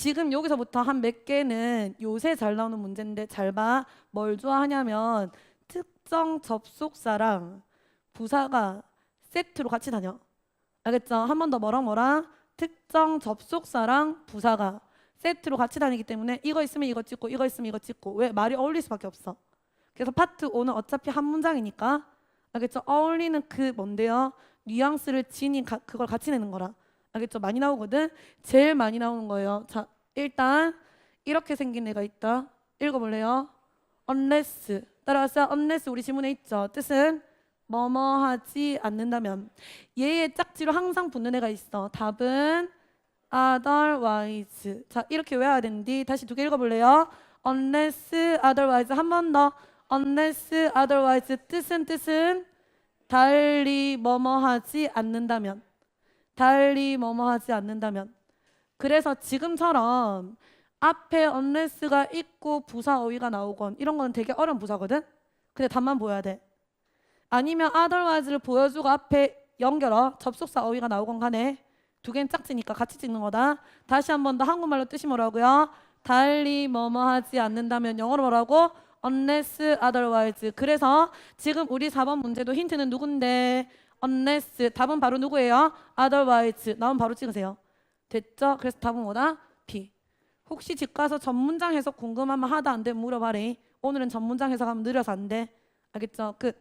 지금 여기서부터 한 몇 개는 요새 잘 나오는 문제인데 잘 봐. 뭘 좋아하냐면 특정 접속사랑 부사가 세트로 같이 다녀. 알겠죠? 한 번 더 뭐랑 뭐랑 특정 접속사랑 부사가 세트로 같이 다니기 때문에 이거 있으면 이거 찍고 이거 있으면 이거 찍고 왜 말이 어울릴 수밖에 없어. 그래서 파트 5는 어차피 한 문장이니까 알겠죠? 어울리는 그 뭔데요? 뉘앙스를 지닌 가- 그걸 같이 내는 거라. 알겠죠? 많이 나오거든. 제일 많이 나오는 거예요. 자, 일단 이렇게 생긴 애가 있다. 읽어볼래요? unless 따라서 unless 우리 지문에 있죠. 뜻은 뭐뭐 하지 않는다면 얘의 짝지로 항상 붙는 애가 있어. 답은 otherwise. 자, 이렇게 외워야 되는데 다시 두 개 읽어볼래요? unless otherwise 한 번 더. unless otherwise 뜻은 뜻은 달리 뭐뭐 하지 않는다면 달리 뭐뭐 하지 않는다면. 그래서 지금처럼 앞에 unless가 있고 부사 어휘가 나오건 이런 거는 되게 어려운 부사거든? 근데 답만 보여야 돼. 아니면 otherwise를 보여주고 앞에 연결어. 접속사 어휘가 나오건 간에. 두 개는 짝지니까 같이 찍는 거다. 다시 한 번 더 한국말로 뜻이 뭐라고요? 달리 뭐뭐 하지 않는다면 영어로 뭐라고? unless otherwise. 그래서 지금 우리 4번 문제도 힌트는 누군데 unless 답은 바로 누구예요? otherwise 나오면 바로 찍으세요 됐죠? 그래서 답은 뭐다? B 혹시 집 가서 전문장 해석 궁금하면 하다 안 되면 물어봐래 오늘은 전문장 해석하면 느려서 안 돼 알겠죠? 끝